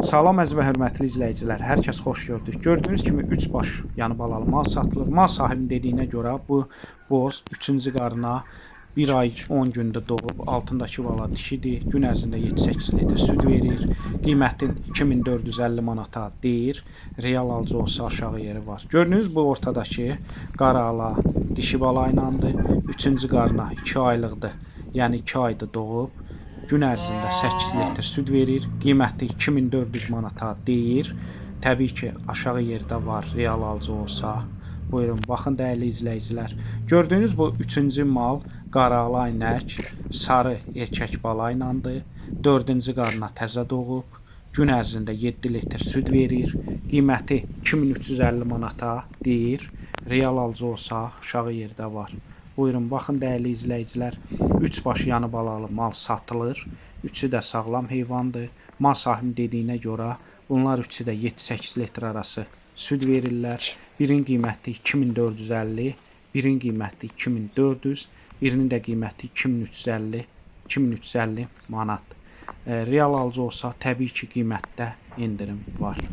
Salam əziz və hörmətli izləyicilər, hər kəs xoş gördük. Gördüyünüz kimi 3 baş yanı balalı mal satılır. Mal sahibinin dediyinə görə bu boz 3-cü qarına 1 ay 10 gündə doğub, altındakı bala dişidir. Gün ərzində 7-8 litr süd verir. Qiymətin 2450 manata deyir. Real alıcı olsa aşağı yeri var. Gördüyünüz bu ortadakı qara ala dişi bala ilandır. 3-cü qarına 2 aylıqdır. Yəni 2 ayda doğub. Gün ərzində 8 litr süd verir. Qiyməti 2400 manata deyir. Təbii ki, aşağı yerdə var, real alıcı olsa. Buyurun, baxın dəyərli izləyicilər. Gördüyünüz bu 3-cü mal qarala inək, sarı erkək bala ilandır. 4-cü qarına təzə doğub. Gün ərzində 7 litr süd verir. Qiyməti 2350 manata deyir. Real alıcı olsa aşağı yerdə var. Buyurun, baxın dəyərli izləyicilər. 3 baş yanı balalı mal satılır. Üçü də sağlam heyvandır. Mal sahibinin dediyinə görə bunlar üçü də 7-8 litr arası süd verirlər. Birinin qiyməti 2450, birinin qiyməti 2400, birinin də qiyməti 2350, 2350 manat. E, real alıcı olsa təbii ki, qiymətdə endirim var.